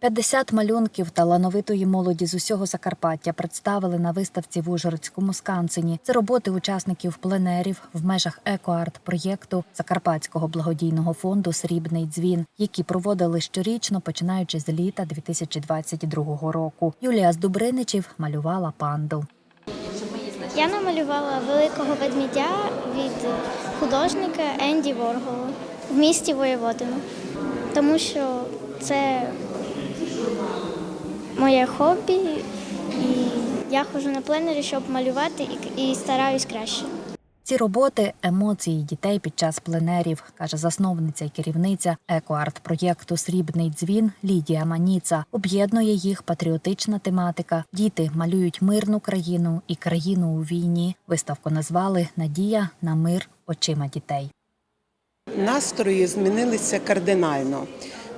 50 малюнків талановитої молоді з усього Закарпаття представили на виставці в Ужгородському скансені. Це роботи учасників пленерів в межах екоарт проєкту Закарпатського благодійного фонду Срібний дзвін, які проводили щорічно, починаючи з літа 2022 року. Юлія Здубриничів малювала панду. Я намалювала великого ведмідя від художника Енді Воргола в місті Воєводино, тому що це моє хобі, і я ходжу на пленері, щоб малювати і, і стараюсь краще. Ці роботи емоції дітей під час пленерів, каже засновниця і керівниця екоарт-проєкту Срібний дзвін Лідія Маніца. Об'єднує їх патріотична тематика. Діти малюють мирну країну і країну у війні. Виставку назвали Надія на мир очима дітей. Настрої змінилися кардинально.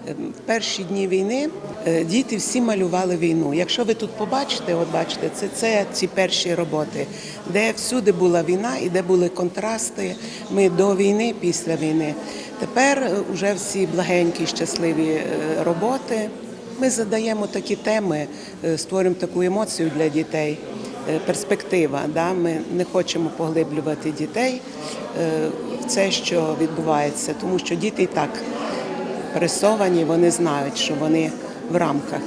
Е, перші дні війни е, діти всі малювали війну. Якщо ви тут побачите, от бачите, це, це ці перші роботи, де всюди була війна і де були контрасти. Ми до війни, після війни. Тепер вже всі благенькі, щасливі е, роботи. Ми задаємо такі теми, е, створюємо таку емоцію для дітей. е, Перспектива, да? ми не хочемо поглиблювати дітей е, в це, що відбувається, тому що діти і так пресовані, вони знають, що вони в рамках.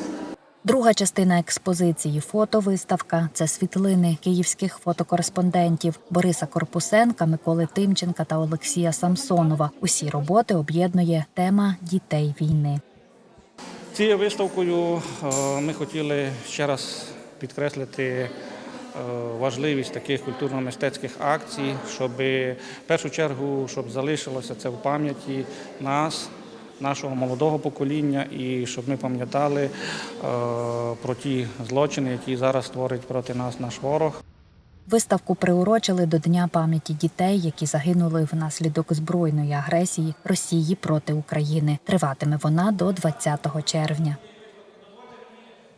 Друга частина експозиції фотовиставка це світлини київських фотокореспондентів Бориса Корпусенка, Миколи Тимченка та Олексія Самсонова. Усі роботи об'єднує тема дітей війни. Цією виставкою е, ми хотіли ще раз підкреслити е, важливість таких культурно-мистецьких акцій, щоб в першу чергу щоб залишилося це в пам'яті нас, нашого молодого покоління, і щоб ми пам'ятали е, про ті злочини, які зараз творить проти нас наш ворог. Виставку приурочили до Дня пам'яті дітей, які загинули внаслідок збройної агресії Росії проти України. Триватиме вона до 20 червня.